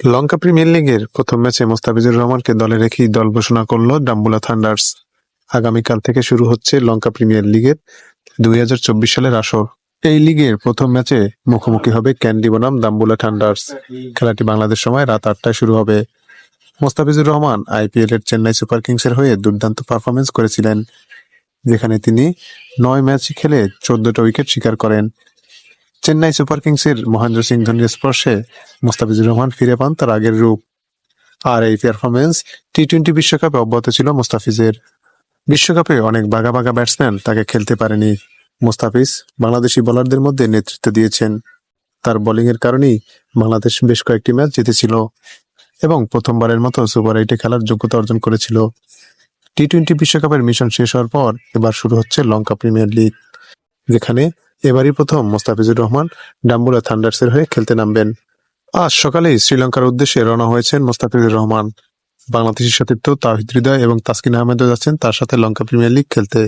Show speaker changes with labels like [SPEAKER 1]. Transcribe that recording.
[SPEAKER 1] লঙ্কা premier লিগের প্রথম ম্যাচে মোস্তাফিজুর রহমানকে দলে রেখেই দল ঘোষণা করল ডাম্বুলা থান্ডার্স। আগামীকাল থেকে শুরু হচ্ছে লঙ্কা প্রিমিয়ার লিগের দুই হাজার চব্বিশ সালের আসর। এই লিগের প্রথম ম্যাচে মুখোমুখি হবে ক্যান্ডি বনাম দাম্বুলা থান্ডার্স। খেলাটি বাংলাদেশ সময় রাত আটটায় শুরু হবে। মোস্তাফিজুর রহমান আইপিএল এর চেন্নাই সুপার কিংসের হয়ে দুর্দান্ত পারফরমেন্স করেছিলেন, যেখানে তিনি নয় ম্যাচ খেলে চোদ্দটা উইকেট শিকার করেন। চেন্নাই সুপার কিংসের মহেন্দ্র সিং ধোনির স্পর্শে মুস্তাফিজুর রহমান ফিরে পান তার আগের রূপ। আর এই পারফরমেন্স টি টোয়েন্টি বিশ্বকাপে অব্যাহত ছিল মোস্তাফিজের। বিশ্বকাপে অনেক বাঘা বাঘা ব্যাটসম্যান তাকে খেলতে পারেনি। মুস্তাফিজ বাংলাদেশি বোলারদের মধ্যে নেতৃত্ব দিয়েছেন। তার বোলিং এর কারণেই বাংলাদেশ বেশ কয়েকটি ম্যাচ জিতেছিল এবং প্রথমবারের মতো সুপার এইটে খেলার যোগ্যতা অর্জন করেছিল। টি টোয়েন্টি বিশ্বকাপের মিশন শেষ হওয়ার পর এবার শুরু হচ্ছে লঙ্কা প্রিমিয়ার লিগ, যেখানে এবারই প্রথম মোস্তাফিজুর রহমান ডাম্বুলা থান্ডার্সের হয়ে খেলতে নামবেন। আজ সকালেই শ্রীলঙ্কার উদ্দেশ্যে রওনা হয়েছেন মোস্তাফিজুর রহমান। বাংলাদেশের সতীর্থ তাহিদ হৃদয় এবং তাসকিন আহমেদও যাচ্ছেন তার সাথে লঙ্কা প্রিমিয়ার লিগ খেলতে।